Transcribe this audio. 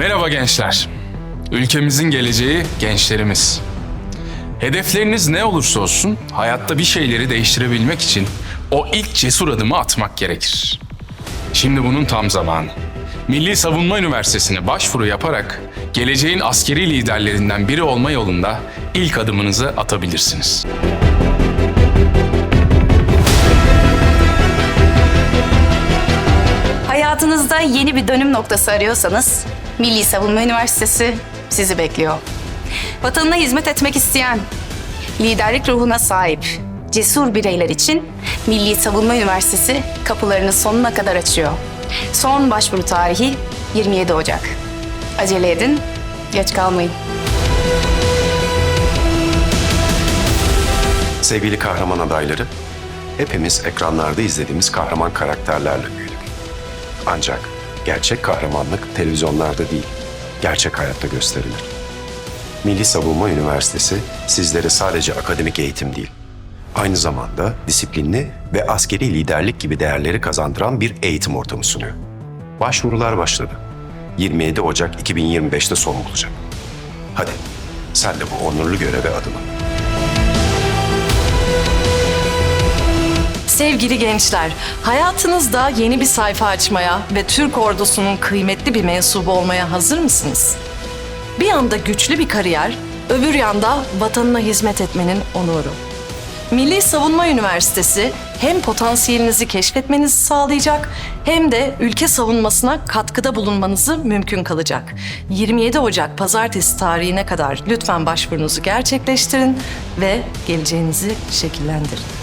Merhaba gençler. Ülkemizin geleceği gençlerimiz. Hedefleriniz ne olursa olsun hayatta bir şeyleri değiştirebilmek için o ilk cesur adımı atmak gerekir. Şimdi bunun tam zamanı. Milli Savunma Üniversitesi'ne başvuru yaparak geleceğin askeri liderlerinden biri olma yolunda ilk adımınızı atabilirsiniz. Hayatınızda yeni bir dönüm noktası arıyorsanız Milli Savunma Üniversitesi sizi bekliyor. Vatanına hizmet etmek isteyen, liderlik ruhuna sahip, cesur bireyler için Milli Savunma Üniversitesi kapılarını sonuna kadar açıyor. Son başvuru tarihi 27 Ocak. Acele edin, geç kalmayın. Sevgili kahraman adayları, hepimiz ekranlarda izlediğimiz kahraman karakterlerle büyüdük. Ancak gerçek kahramanlık televizyonlarda değil, gerçek hayatta gösterilir. Milli Savunma Üniversitesi sizlere sadece akademik eğitim değil, aynı zamanda disiplinli ve askeri liderlik gibi değerleri kazandıran bir eğitim ortamı sunuyor. Başvurular başladı. 27 Ocak 2025'te son bulacak. Hadi sen de bu onurlu göreve adım Sevgili gençler, hayatınızda yeni bir sayfa açmaya ve Türk ordusunun kıymetli bir mensubu olmaya hazır mısınız? Bir yanda güçlü bir kariyer, öbür yanda vatanına hizmet etmenin onuru. Milli Savunma Üniversitesi hem potansiyelinizi keşfetmenizi sağlayacak hem de ülke savunmasına katkıda bulunmanızı mümkün kılacak. 27 Ocak pazartesi tarihine kadar lütfen başvurunuzu gerçekleştirin ve geleceğinizi şekillendirin.